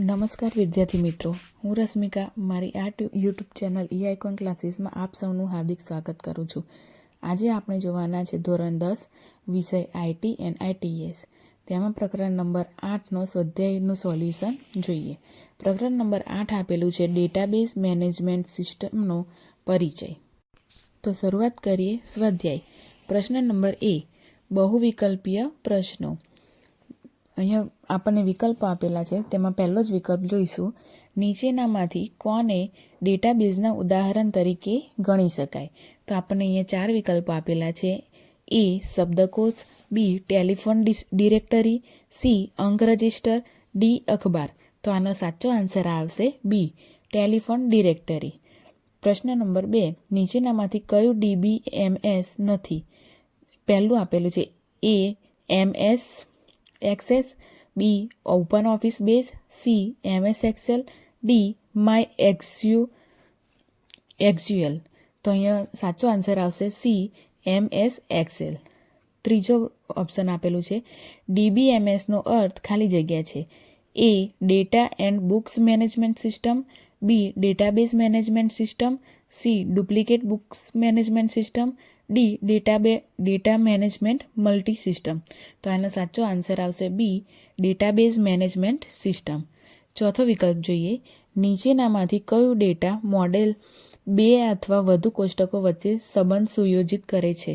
નમસ્કાર વિદ્યાર્થી મિત્રો, હું રશ્મિકા, મારી આ યુટ્યુબ ચેનલ ઈ આઇકોન ક્લાસીસમાં આપ સૌનું હાર્દિક સ્વાગત કરું છું. આજે આપણે જોવાના છે ધોરણ દસ, વિષય આઈટી એન્ડ આઈટીએસ તેમાં પ્રકરણ નંબર આઠનો સ્વાધ્યાયનું સોલ્યુશન જોઈએ. પ્રકરણ નંબર આઠ આપેલું છે ડેટાબેઝ મેનેજમેન્ટ સિસ્ટમનો પરિચય. તો શરૂઆત કરીએ સ્વાધ્યાય. પ્રશ્ન નંબર એ, બહુવિકલ્પીય પ્રશ્નો. અહીંયા આપણને વિકલ્પો આપેલા છે. તેમાં પહેલો જ વિકલ્પ જોઈશું. નીચેનામાંથી કોને ડેટાબેઝના ઉદાહરણ તરીકે ગણી શકાય? તો આપણને અહીંયા ચાર વિકલ્પો આપેલા છે. એ, શબ્દકોશ. B, telephone directory. સી, અંક રજિસ્ટર. ડી, અખબાર. તો આનો સાચો આન્સર આવશે બી, ટેલિફોન ડિરેક્ટરી. પ્રશ્ન નંબર બે, નીચેનામાંથી કયું ડીબીએમએસ નથી? પહેલું આપેલું છે A MS Access, B, open office base, C, MS Excel, D, my એક્સયુ, એક્સયુએલ. તો અહીંયા સાચો આન્સર આવશે સી એમ એસ એક્સેલ. ત્રીજો ઓપ્શન આપેલું છે ડીબીએમએસનો અર્થ ખાલી જગ્યા છે. A, data and books management system, B, database management system, C, duplicate books management system D database data management multi system તો આનો સાચો આન્સર આવશે બી ડેટાબેઝ મેનેજમેન્ટ સિસ્ટમ ચોથો વિકલ્પ જોઈએ. નીચેનામાંથી કયું ડેટા મોડેલ બે અથવા વધુ કોષ્ટકો વચ્ચે સંબંધ સુયોજિત કરે છે?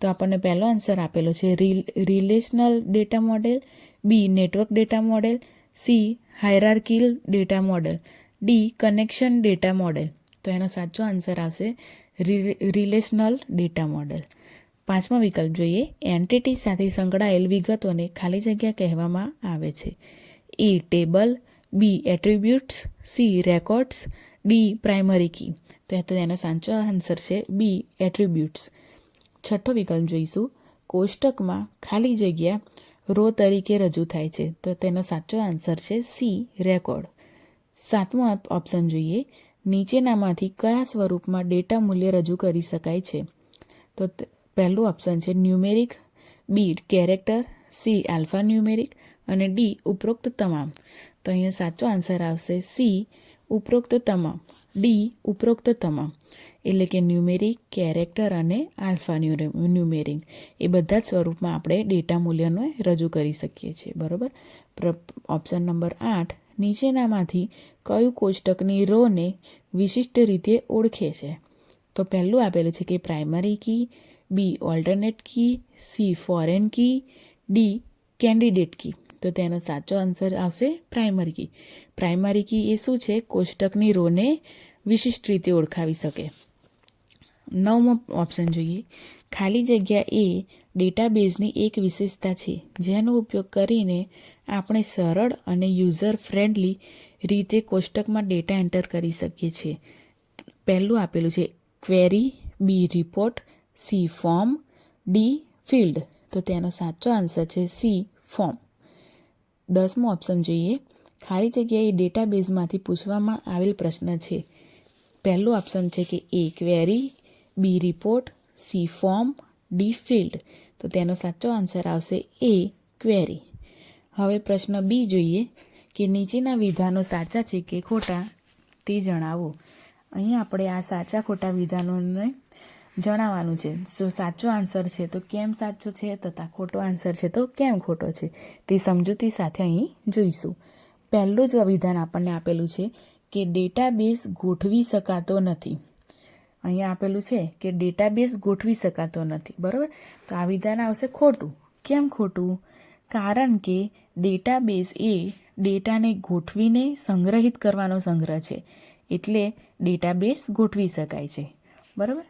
તો આપણને પહેલો આન્સર આપેલો છે reel relational data model B network data model C hierarchical data model D connection data model તો એનો સાચો આન્સર આવશે રિલેશનલ ડેટા મોડલ. પાંચમો વિકલ્પ જોઈએ. એન્ટિટી સાથે સંકળાયેલ વિગતોને ખાલી જગ્યા કહેવામાં આવે છે. A table, B attributes, C records, D primary key. તો એનો સાચો આન્સર છે, બી એટ્રીબ્યુટ્સ. છઠ્ઠો વિકલ્પ જોઈશું. કોષ્ટકમાં ખાલી જગ્યા રો તરીકે રજૂ થાય છે. તો તેનો સાચો આન્સર છે સી રેકોર્ડ. સાતમો ઓપ્શન જોઈએ. નીચેનામાંથી કયા સ્વરૂપમાં ડેટા મૂલ્ય રજૂ કરી શકાય છે? તો પહેલું ઓપ્શન છે numeric, B character, C alpha numeric અને ડી ઉપરોક્ત તમામ. તો અહીંયા સાચો આન્સર આવશે સી ઉપરોક્ત તમામ, ડી ઉપરોક્ત તમામ. એટલે કે ન્યુમેરિક, કેરેક્ટર અને આલ્ફા ન્યુમેરિક એ બધા જ સ્વરૂપમાં આપણે ડેટા મૂલ્યને રજૂ કરી શકીએ છીએ. બરાબર? ઓપ્શન નંબર આઠ નીચેનામાંથી કયું કોષ્ટકની રોને વિશિષ્ટ રીતે ઓળખે છે? તો પહેલું આપેલું છે કે primary key, B alternate key, C foreign key, D candidate key. તો તેનો સાચો આન્સર આવશે પ્રાઇમરી કી. પ્રાઇમરી કી એ શું છે? કોષ્ટકની રોને વિશિષ્ટ રીતે ઓળખાવી શકે. નવમો ઓપ્શન જોઈએ. ખાલી જગ્યા એ ડેટાબેઝની એક વિશેષતા છે, જેનો ઉપયોગ કરીને આપણે સરળ અને યુઝર ફ્રેન્ડલી રીતે કોષ્ટકમાં ડેટા એન્ટર કરી શકીએ છીએ. પહેલું આપેલું છે query B report C form D field તો તેનો સાચો આન્સર છે સી ફોર્મ દસમું ઓપ્શન જોઈએ. ખાલી જગ્યાએ ડેટાબેઝમાંથી પૂછવામાં આવેલ પ્રશ્ન છે. પહેલું ઓપ્શન છે કે A query B report C form D field તો તેનો સાચો આન્સર આવશે એ ક્વેરી હવે પ્રશ્ન બી જોઈએ કે નીચેના વિધાનો સાચા છે કે ખોટા તે જણાવો. અહીં આપણે આ સાચા ખોટા વિધાનોને જણાવવાનું છે. જો સાચો આન્સર છે તો કેમ સાચો છે તથા ખોટો આન્સર છે તો કેમ ખોટો છે તે સમજૂતી સાથે અહીં જોઈશું. પહેલું જ વિધાન આપણને આપેલું છે કે ડેટાબેઝ ગોઠવી શકાતો નથી. અહીંયા આપેલું છે કે ડેટાબેઝ ગોઠવી શકાતો નથી. બરાબર? તો આ વિધાન આવશે ખોટું. કેમ ખોટું? કારણ કે ડેટાબેઝ એ ડેટાને ગોઠવીને સંગ્રહિત કરવાનો સંગ્રહ છે. એટલે ડેટાબેઝ ગોઠવી શકાય છે. બરાબર?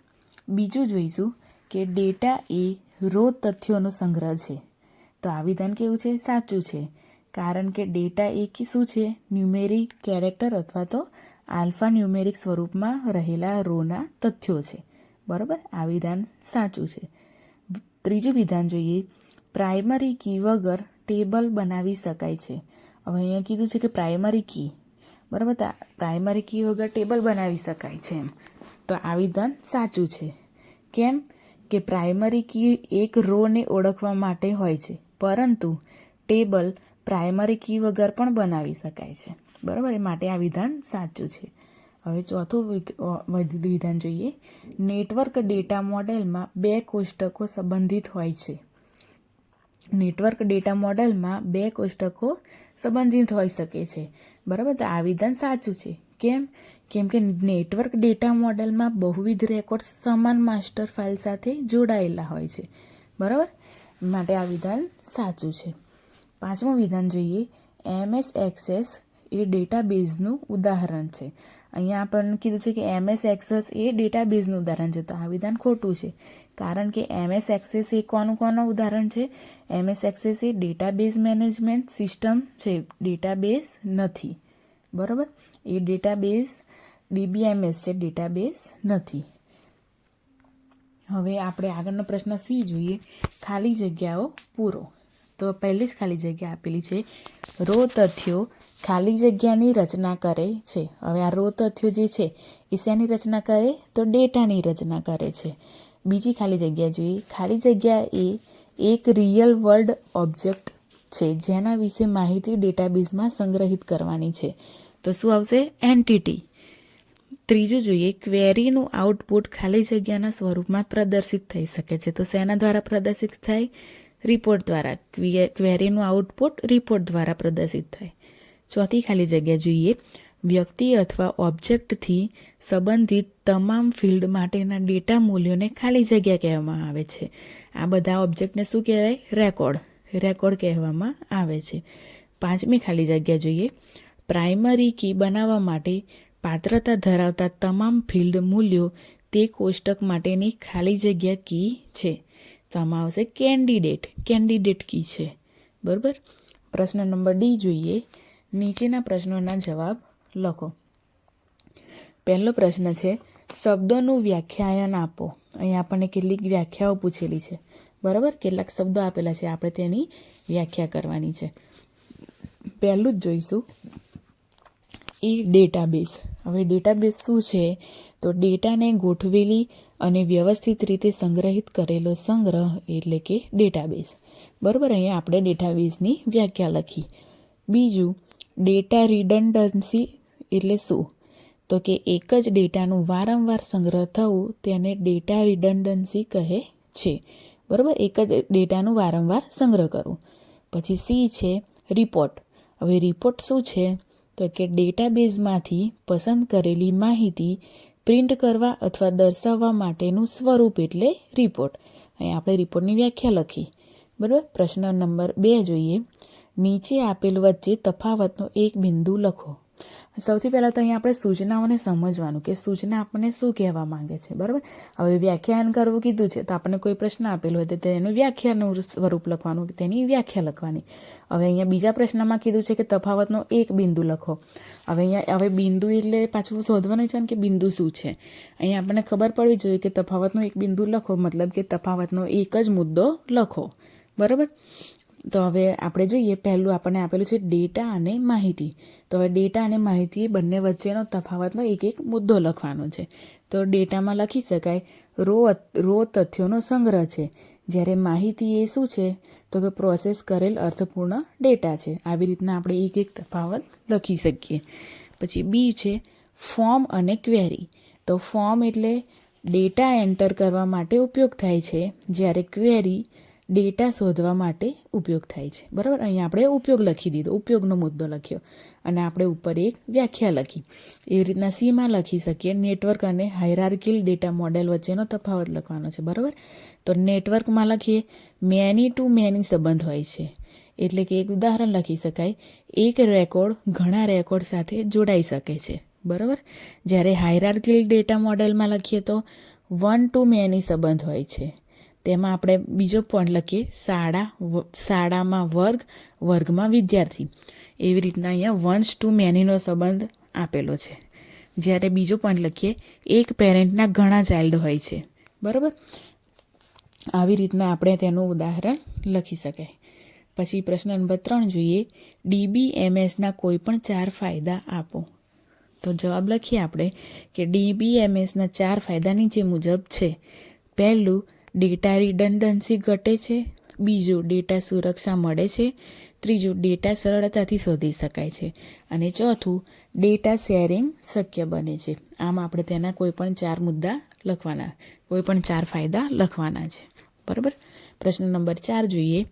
બીજું જોઈશું કે ડેટા એ રો તથ્યોનો સંગ્રહ છે. તો આ વિધાન કેવું છે? સાચું છે. કારણ કે ડેટા એ કે શું છે? ન્યુમેરિક કેરેક્ટર અથવા તો આલ્ફા ન્યુમેરિક સ્વરૂપમાં રહેલા રોના તથ્યો છે. બરાબર? આ વિધાન સાચું છે. ત્રીજું વિધાન જોઈએ પ્રાઇમરી કી વગર ટેબલ બનાવી શકાય છે. હવે અહીંયા કીધું છે કે પ્રાઇમરી કી. બરાબર? પ્રાઇમરી કી વગર ટેબલ બનાવી શકાય છે એમ. તો આ વિધાન સાચું છે. કેમ? કે પ્રાઇમરી કી એક રોને ઓળખવા માટે હોય છે. પરંતુ ટેબલ પ્રાઇમરી કી વગર પણ બનાવી શકાય છે. બરાબર? એ માટે આ વિધાન સાચું છે. હવે ચોથું વિધાન જોઈએ. નેટવર્ક ડેટા મોડેલમાં બે કોષ્ટકો સંબંધિત હોય છે. નેટવર્ક ડેટા મોડેલમાં બે કોષ્ટકો સંબંધિત હોઈ શકે છે. બરાબર? તો આ વિધાન સાચું છે. કેમ? કેમ કે નેટવર્ક ડેટા મોડેલમાં બહુવિધ રેકોર્ડ સમાન માસ્ટર ફાઇલ સાથે જોડાયેલા હોય છે. બરાબર? માટે આ વિધાન સાચું છે. પાંચમું વિધાન જોઈએ. એમએસ એક્સેસ એ ડેટાબેઝનું ઉદાહરણ છે. અહીંયા આપણને કીધું છે કે એમએસ એક્સેસ એ ડેટાબેઝનું ઉદાહરણ છે. તો આ વિધાન ખોટું છે. કારણ કે એમએસ એક્સેસ એ કોનું કોનું ઉદાહરણ છે? એમએસ એક્સેસ એ ડેટાબેઝ મેનેજમેન્ટ સિસ્ટમ છે. ડેટાબેઝ નથી. બરાબર? એ ડેટાબેઝ ડીબીએમએસ છે. ડેટાબેઝ નથી. હવે આપણે આગળનો પ્રશ્ન સી જોઈએ. ખાલી જગ્યાઓ પૂરો. તો પહેલી જ ખાલી જગ્યા આપેલી છે. રો તથ્યો ખાલી જગ્યાની રચના કરે છે. હવે આ રો તથ્યો જે છે, એ શેની રચના કરે? તો ડેટાની રચના કરે છે. બીજી ખાલી જગ્યા જોઈએ. ખાલી જગ્યા એ એક રિયલ વર્લ્ડ ઓબ્જેક્ટ છે, જેના વિશે માહિતી ડેટાબેઝમાં સંગ્રહિત કરવાની છે. તો શું આવશે? એન્ટિટી ત્રીજું જોઈએ ક્વેરીનું આઉટપુટ ખાલી જગ્યાના સ્વરૂપમાં પ્રદર્શિત થઈ શકે છે. તો શેના દ્વારા પ્રદર્શિત થાય? રિપોર્ટ દ્વારા. ક્વે- ક્વેરીનું આઉટપુટ રિપોર્ટ દ્વારા પ્રદર્શિત થાય. ચોથી ખાલી જગ્યા જોઈએ વ્યક્તિ અથવા ઓબ્જેક્ટથી સંબંધિત તમામ ફિલ્ડ માટેના ડેટા મૂલ્યોને ખાલી જગ્યા કહેવામાં આવે છે. આ બધા ઓબ્જેક્ટને શું કહેવાય? રેકોર્ડ રેકોર્ડ કહેવામાં આવે છે. પાંચમી ખાલી જગ્યા જોઈએ. પ્રાઇમરી કી બનાવવા માટે પાત્રતા ધરાવતા તમામ ફિલ્ડ મૂલ્યો તે કોષ્ટક માટેની ખાલી જગ્યા કી છે. તો આમાં આવશે કેન્ડિડેટ કેન્ડિડેટ કી છે. બરાબર? પ્રશ્ન નંબર ડી જોઈએ. નીચેના પ્રશ્નોના જવાબ લખો. પહેલો પ્રશ્ન છે, શબ્દોનું વ્યાખ્યાયન આપો. અહીં આપણને કેટલીક વ્યાખ્યાઓ પૂછેલી છે. બરાબર? કેટલાક શબ્દો આપેલા છે. આપણે તેની વ્યાખ્યા કરવાની છે. પહેલું જ જોઈશું. એ ડેટાબેઝ. હવે ડેટાબેઝ શું છે? તો ડેટાને ગોઠવેલી અને વ્યવસ્થિત રીતે સંગ્રહિત કરેલો સંગ્રહ એટલે કે ડેટાબેઝ. બરાબર? અહીંયા આપણે ડેટાબેઝની વ્યાખ્યા લખી. બીજું, ડેટા રિડન્ડન્સી એટલે શું? તો કે એક જ ડેટાનું વારંવાર સંગ્રહ થવું તેને ડેટા રિડન્ડન્સી કહે છે. બરાબર? એક જ ડેટાનું વારંવાર સંગ્રહ કરવું. પછી સી છે રિપોર્ટ. હવે રિપોર્ટ શું છે? તો કે ડેટાબેઝમાંથી પસંદ કરેલી માહિતી પ્રિન્ટ કરવા અથવા દર્શાવવા માટેનું સ્વરૂપ એટલે રિપોર્ટ. અહીં આપણે રિપોર્ટની વ્યાખ્યા લખી. બરાબર? પ્રશ્ન નંબર બે જોઈએ. નીચે આપેલ વચ્ચે તફાવતનો એક બિંદુ લખો. સૌથી પહેલાં તો અહીંયા આપણે સૂચનાઓને સમજવાનું કે સૂચના આપણને શું કહેવા માંગે છે, બરાબર? હવે વ્યાખ્યાન કરવું કીધું છે, તો આપણને કોઈ પ્રશ્ન આપેલો હોય તો તેનું વ્યાખ્યાનું સ્વરૂપ લખવાનું, તેની વ્યાખ્યા લખવાની. હવે અહીંયા બીજા પ્રશ્નમાં કીધું છે કે તફાવતનો એક બિંદુ લખો. હવે અહીંયા, હવે બિંદુ એટલે પાછું શોધવાનું છે ને કે બિંદુ શું છે? અહીંયા આપણને ખબર પડવી જોઈએ કે તફાવતનો એક બિંદુ લખો, મતલબ કે તફાવતનો એક જ મુદ્દો લખો, બરાબર? તો હવે આપણે જોઈએ, પહેલું આપણને આપેલું છે ડેટા અને માહિતી. તો હવે ડેટા અને માહિતી બંને વચ્ચેનો તફાવતનો એક એક મુદ્દો લખવાનો છે. તો ડેટામાં લખી શકાય, રો રો તથ્યોનો સંગ્રહ છે. જ્યારે માહિતી એ શું છે? તો કે પ્રોસેસ કરેલ અર્થપૂર્ણ ડેટા છે. આવી રીતના આપણે એક એક તફાવત લખી શકીએ. પછી બી છે, ફોર્મ અને ક્વેરી. તો ફોર્મ એટલે ડેટા એન્ટર કરવા માટે ઉપયોગ થાય છે. જ્યારે ક્વેરી ડેટા શોધવા માટે ઉપયોગ થાય છે. બરાબર? અહીંયા આપણે ઉપયોગ લખી દીધો. ઉપયોગનો મુદ્દો લખ્યો. અને આપણે ઉપર એક વ્યાખ્યા લખી. એવી રીતના સીમાં લખી શકીએ. નેટવર્ક અને હાયરાર્કિલ ડેટા મોડેલ વચ્ચેનો તફાવત લખવાનો છે. બરાબર? તો નેટવર્કમાં લખીએ. મેની ટુ મેની સંબંધ હોય છે. એટલે કે એક ઉદાહરણ લખી શકાય. એક રેકોર્ડ ઘણા રેકોર્ડ સાથે જોડાઈ શકે છે. બરાબર? જ્યારે હાયરાર્કિલ ડેટા મોડેલમાં લખીએ તો વન ટુ મેની સંબંધ હોય છે. તેમાં આપણે બીજો પોઈન્ટ લખીએ, શાળા શાળામાં વર્ગ, વર્ગમાં વિદ્યાર્થી. એવી રીતના અહીંયા વન્સ ટુ મેનીનો સંબંધ આપેલો છે. જ્યારે બીજો પોઈન્ટ લખીએ, એક પેરેન્ટના ઘણા ચાઇલ્ડ હોય છે. બરાબર? આવી રીતના આપણે તેનું ઉદાહરણ લખી શકાય. પછી પ્રશ્ન નંબર ત્રણ જોઈએ ડીબીએમએસના કોઈ પણ ચાર ફાયદા આપો. તો જવાબ લખીએ આપણે કે ડીબીએમએસના ચાર ફાયદા નીચે મુજબ છે. પહેલું ડેટા રિડન્ડન્સી ઘટે છે, બીજું ડેટા સુરક્ષા મળે છે, ત્રીજું ડેટા સરળતાથી શોધી શકાય છે અને ચોથું ડેટા શેરિંગ શક્ય બને છે. આમ આપણે તેના કોઈ પણ ચાર મુદ્દા લખવાના, કોઈ પણ ચાર ફાયદા લખવાના છે. બરાબર? પ્રશ્ન નંબર ચાર જોઈએ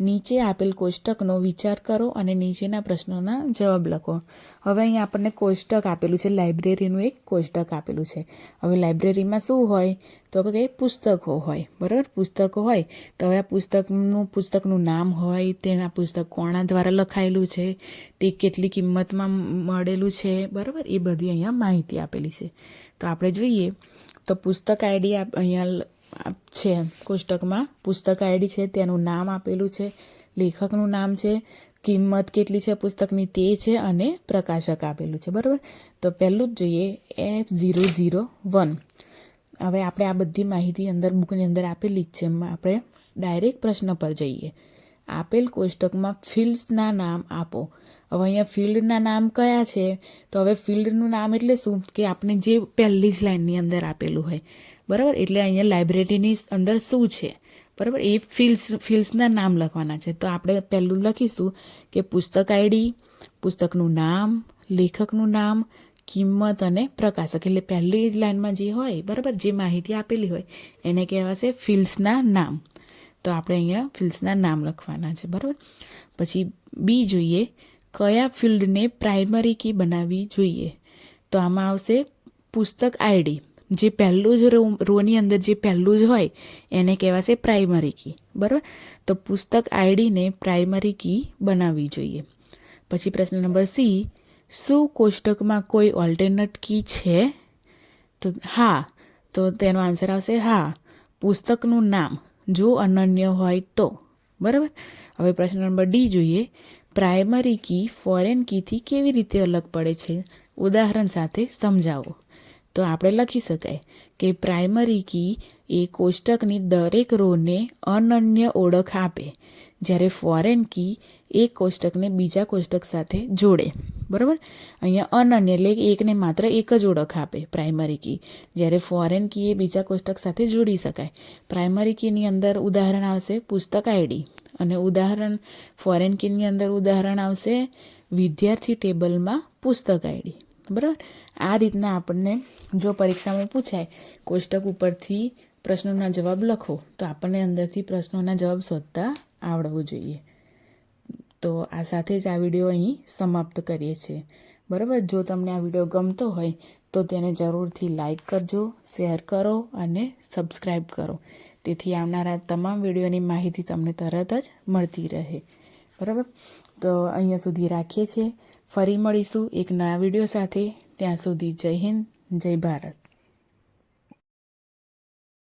નીચે આપેલ કોષ્ટકનો વિચાર કરો અને નીચેના પ્રશ્નોના જવાબ લખો. હવે અહીં આપણને કોષ્ટક આપેલું છે, લાઇબ્રેરીનું એક કોષ્ટક આપેલું છે. હવે લાઇબ્રેરીમાં શું હોય? તો કે પુસ્તકો હોય, બરાબર? પુસ્તકો હોય. તો હવે આ પુસ્તકનું પુસ્તકનું નામ હોય, તેના પુસ્તક કોણા દ્વારા લખાયેલું છે, તે કેટલી કિંમતમાં મળેલું છે, બરાબર? એ બધી અહીંયા માહિતી આપેલી છે. તો આપણે જોઈએ. તો પુસ્તક આઈડી અહીંયા છે કોષ્ટકમાં. પુસ્તક આઈડી છે, તેનું નામ આપેલું છે, લેખકનું નામ છે, કિંમત કેટલી છે પુસ્તકની તે છે અને પ્રકાશક આપેલું છે. બરાબર? તો પહેલું જ જોઈએ એફ ઝીરો ઝીરો વન હવે આપણે આ બધી માહિતી અંદર, બુકની અંદર આપેલી જ છે. આપણે ડાયરેક્ટ પ્રશ્ન પર જઈએ. આપેલ કોષ્ટકમાં ફિલ્ડ્સના નામ આપો. હવે અહીંયા ફિલ્ડના નામ કયા છે? તો હવે ફિલ્ડનું નામ એટલે શું? કે આપણે જે પહેલી જ લાઇનની અંદર આપેલું હોય. બરાબર? એટલે અહીંયા લાઇબ્રેરીની અંદર શું છે? બરાબર? એ ફિલ્ડ્સ, ફિલ્ડ્સના નામ લખવાના છે. તો આપણે પહેલું લખીશું કે પુસ્તક આઈડી, પુસ્તકનું નામ, લેખકનું નામ, કિંમત અને પ્રકાશક. એટલે પહેલી જ લાઇનમાં જે હોય, બરાબર? જે માહિતી આપેલી હોય, એને કહેવાશે ફિલ્ડ્સના નામ. તો આપણે અહીંયા ફિલ્ડ્સના નામ લખવાના છે. બરાબર? પછી બી જોઈએ. કયા ફિલ્ડને પ્રાઇમરી કી બનાવવી જોઈએ? તો આમાં આવશે પુસ્તક આઈડી. જે પહેલું જ રો, રોની અંદર જે પહેલું જ હોય, એને કહેવાશે પ્રાઇમરી કી. બરાબર? તો પુસ્તક આઈડીને પ્રાઇમરી કી બનાવવી જોઈએ. પછી પ્રશ્ન નંબર સી, શું કોષ્ટકમાં કોઈ ઓલ્ટરનેટ કી છે? તો હા, તો તેનો આન્સર આવશે હા, પુસ્તકનું નામ, જો અનન્ય હોય તો. બરાબર? હવે પ્રશ્ન નંબર ડી જોઈએ. પ્રાઇમરી કી ફોરેન કીથી કેવી રીતે અલગ પડે છે? ઉદાહરણ સાથે સમજાવો. તો આપણે લખી શકાય કે પ્રાઇમરી કી એ કોષ્ટકની દરેક રોને અનન્ય ઓળખ આપે, જ્યારે ફોરેન કી એક કોષ્ટકને બીજા કોષ્ટક સાથે જોડે. બરાબર? અહીંયા અનન્ય એટલે એકને માત્ર એક જ ઓળખ આપે પ્રાઇમરી કી, જ્યારે ફોરેન કી એ બીજા કોષ્ટક સાથે જોડી શકાય. પ્રાઇમરી કીની અંદર ઉદાહરણ આવશે પુસ્તક આઈડી. અને ઉદાહરણ ફોરેન કીની અંદર ઉદાહરણ આવશે. વિદ્યાર્થી ટેબલમાં પુસ્તક આઈડી બરાબર? આ રીતના આપણને જો પરીક્ષામાં પૂછાય, કોષ્ટક ઉપરથી પ્રશ્નોના જવાબ લખો, તો આપણને અંદરથી પ્રશ્નોના જવાબ શોધતા આવડવું જોઈએ. તો આ સાથે જ આ વીડિયો અહીં સમાપ્ત કરીએ છીએ. બરાબર? જો તમને આ વીડિયો ગમતો હોય, તો તેને જરૂરથી લાઈક કરજો, શેર કરો અને સબસ્ક્રાઈબ કરો. તેથી આવનારા તમામ વિડીયોની માહિતી તમને તરત જ મળતી રહે. બરાબર? તો અહીંયા સુધી રાખીએ છીએ. ફરી મળીશું એક નવા વીડિયો સાથે. ત્યાં સુધી જય હિન્દ, જય ભારત.